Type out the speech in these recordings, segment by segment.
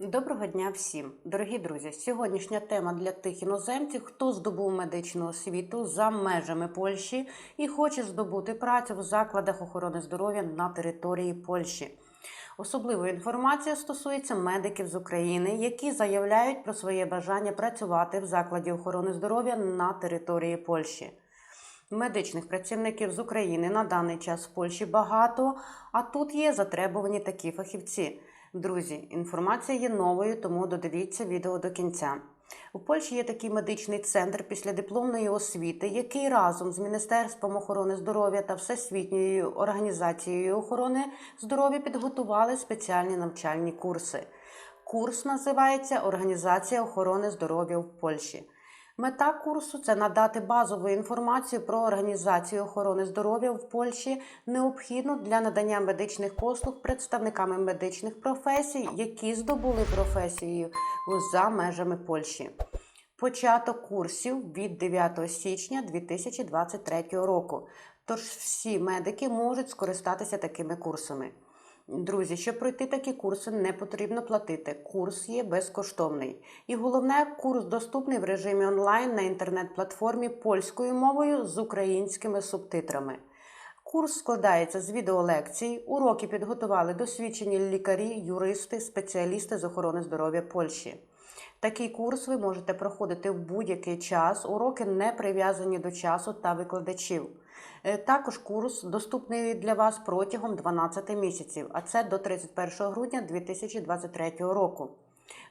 Доброго дня всім, дорогі друзі. Сьогоднішня тема для тих іноземців, хто здобув медичну освіту за межами Польщі і хоче здобути працю в закладах охорони здоров'я на території Польщі. Особлива інформація стосується медиків з України, які заявляють про своє бажання працювати в закладі охорони здоров'я на території Польщі. Медичних працівників з України на даний час в Польщі багато, а тут є затребувані такі фахівці. Друзі, інформація є новою, тому додивіться відео до кінця. У Польщі є такий медичний центр післядипломної освіти, який разом з Міністерством охорони здоров'я та Всесвітньою організацією охорони здоров'я підготували спеціальні навчальні курси. Курс називається Організація охорони здоров'я в Польщі. Мета курсу це надати базову інформацію про організацію охорони здоров'я в Польщі, необхідну для надання медичних послуг представниками медичних професій, які здобули професію за межами Польщі. Початок курсів від 9 січня 2023 року. Тож всі медики можуть скористатися такими курсами. Друзі, щоб пройти такі курси, не потрібно платити. Курс є безкоштовний. І головне, курс доступний в режимі онлайн на інтернет-платформі польською мовою з українськими субтитрами. Курс складається з відеолекцій. Уроки підготували досвідчені лікарі, юристи, спеціалісти з охорони здоров'я Польщі. Такий курс ви можете проходити в будь-який час. Уроки не прив'язані до часу та викладачів. Е, Також курс доступний для вас протягом 12 місяців, а це до 31 грудня 2023 року.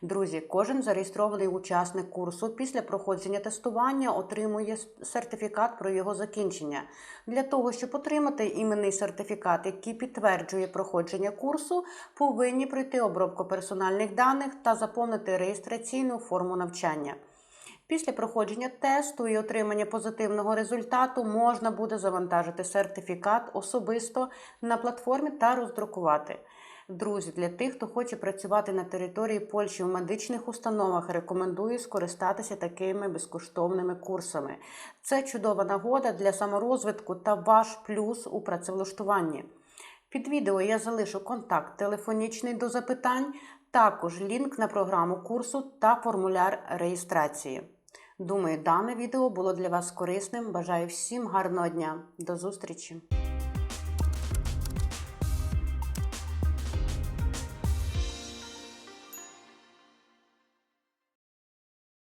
Друзі, кожен зареєстрований учасник курсу після проходження тестування отримує сертифікат про його закінчення. Для того, щоб отримати іменний сертифікат, який підтверджує проходження курсу, повинні пройти обробку персональних даних та заповнити реєстраційну форму навчання. Після проходження тесту і отримання позитивного результату можна буде завантажити сертифікат особисто на платформі та роздрукувати. Друзі, для тих, хто хоче працювати на території Польщі в медичних установах, рекомендую скористатися такими безкоштовними курсами. Це чудова нагода для саморозвитку та ваш плюс у працевлаштуванні. Під відео я залишу контакт телефонічний до запитань, також лінк на програму курсу та формуляр реєстрації. Думаю, дане відео було для вас корисним. Бажаю всім гарного дня. До зустрічі!